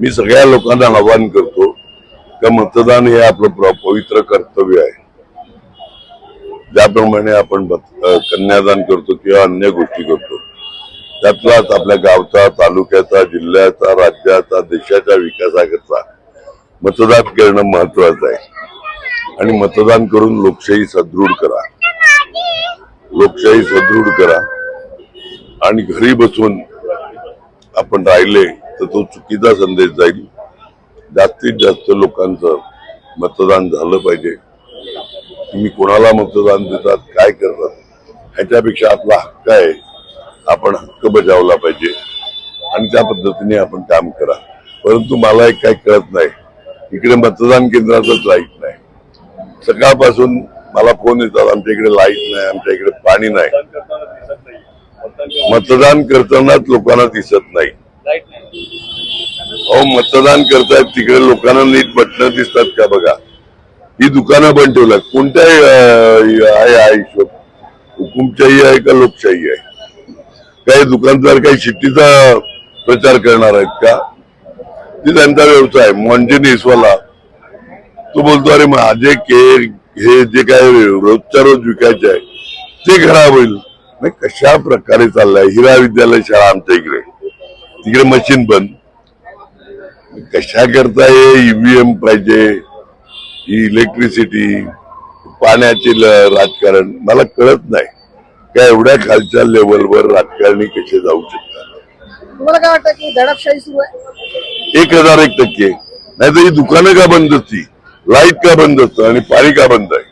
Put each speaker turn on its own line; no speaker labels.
मी सगळ्या लोकांना आवाहन करतो का मतदान हे आपलं प्र- पवित्र कर्तव्य आहे. ज्याप्रमाणे आपण कन्यादान करतो किंवा अन्य गोष्टी करतो. त्यातलाच आपल्या गावचा तालुक्याचा जिल्ह्याचा राज्याचा देशाच्या विकासाकरता मतदान करणं महत्वाचं आहे. आणि मतदान करून लोकशाही सदृढ करा. लोकशाही सदृढ करा. आणि घरी बसून आपण राहिले तर तो चुकीचा संदेश जाईल. जास्तीत जास्त लोकांचं मतदान झालं पाहिजे. तुम्ही कोणाला मतदान देतात काय करतात ह्याच्यापेक्षा आपला हक्क आहे. आपण हक्क बजावला पाहिजे. आणि त्या पद्धतीने आपण काम करा. परंतु मला एक काही कळत नाही. इकडे मतदान केंद्रातच लाइट नाही. सकाळपासून मला फोन येतात आमच्या इकडे लाइट नाही आमच्या इकडे पाणी नाही. मतदान करतानाच लोकांना दिसत नाही. अहो मतदान करतायत तिकडे लोकांना नीट बटणं दिसतात का बघा? ही दुकानं बंद ठेवल्यात. कोणत्याही आहे हा हिशोब. हुकुमशाही आहे का लोकशाही आहे? काही दुकानदार काही शिट्टीचा प्रचार करणार आहेत का? ती त्यांचा व्यवसाय म्हणजे निसवाला. तो बोलतो अरे माझे केक हे जे काय रोजच्या रोज विकायचे आहे ते खराब होईल. नाही कशा प्रकारे चाललंय? हिरा विद्यालय शाळा आमच्या इकडे. तिकडे मशीन बंद. कशा करता हे ईव्हीएम पाहिजे? ही इलेक्ट्रिसिटी पाण्याचे राजकारण मला कळत नाही. का एवढ्या खालच्या लेवलवर राजकारणी कसे जाऊ शकतात?
तुम्हाला काय वाटतं की दडपशाही सुरू आहे?
एक हजार एक टक्के. नाही तर ही दुकानं का बंद असती लाइट का बंद असतं आणि पाणी का बंद आहे?